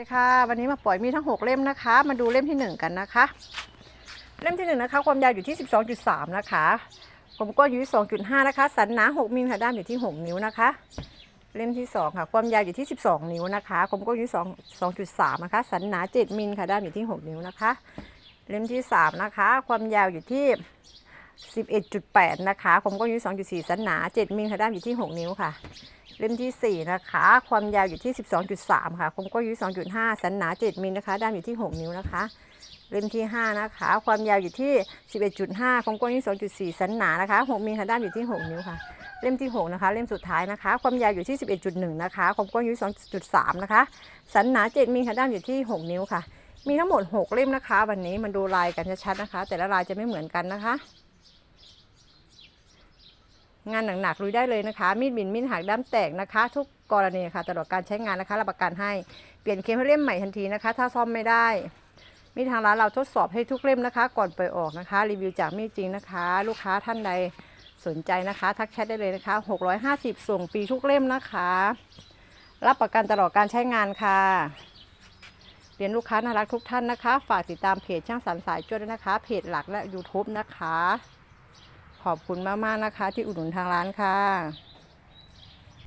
สวัสดีค่ะวันนี้มาปล่อยมีทั้ง 6 เล่มนะคะ มาดูเล่มที่ 1 กันนะคะ เล่มที่1นะคะความยาวอยู่ที่ 12.3 นะคะผมก็อยู่ที่ 2.5 นะคะ สันหนา 6 มิลค่ะด้ามอยู่ที่ 6 นิ้วนะคะ เล่มที่ 2 ค่ะ ความยาวอยู่ที่ 12 นิ้วนะคะผมก็อยู่ที่2 2.3 นะคะ สันหนา 7 มิลค่ะด้ามอยู่ที่ 6 นิ้วนะคะ เล่มที่ 3 นะคะ ความยาวอยู่ที่ 11.8 นะคะผมก็อยู่ 2.4 สันหนา 7 มิลค่ะด้ามอยู่ที่ 6 นิ้วค่ะ เล่มที่ 4 นะคะ ความยาวอยู่ที่ 12.3 ค่ะคมก็อยู่ 2.5 สันหนา 7 มิลนะคะ ด้ามอยู่ที่ 6 นิ้วนะคะ เล่มที่ 5 นะคะ ความยาวอยู่ที่ 11.5 ความก็อยู่ 2.4 สันหนานะคะ 6 มิลค่ะด้ามอยู่ที่ 6 นิ้วค่ะ เล่มที่ 6 นะคะ เล่มสุดท้ายนะคะ ความยาวอยู่ที่ 11.1 นะคะ ความก็อยู่ 2.3 นะคะ สันหนา 7 มิลค่ะด้ามอยู่ที่ 6 นิ้วค่ะ มีทั้งหมด 6 เล่มนะคะ วันนี้มันดูลายกันชัดๆนะคะ แต่ละลายจะไม่เหมือนกันนะคะ งานหนักๆลุยได้เลยนะคะ มีดบินมีดหักด้ามแตกนะคะ ทุกกรณีค่ะตลอดการใช้งานนะคะรับประกันให้เปลี่ยนเคมให้เล่มใหม่ทันทีนะคะ ถ้าซ่อมไม่ได้ มีดทางร้านเราทดสอบให้ทุกเล่มนะคะ ก่อนปล่อยออกนะคะ รีวิวจากมีดจริงนะคะ ลูกค้าท่านใดสนใจนะคะ ทักแชทได้เลยนะคะ 650 ส่งฟรีทุกเล่มนะคะ รับประกันตลอดการใช้งานค่ะเรียนลูกค้าน่ารักทุกท่านนะคะ ฝากติดตามเพจช่างสรรสายจ้วด้วยนะคะ เพจหลักและ YouTube นะคะ ขอบคุณมากๆนะคะ ที่อุดหนุนทางร้านค่ะ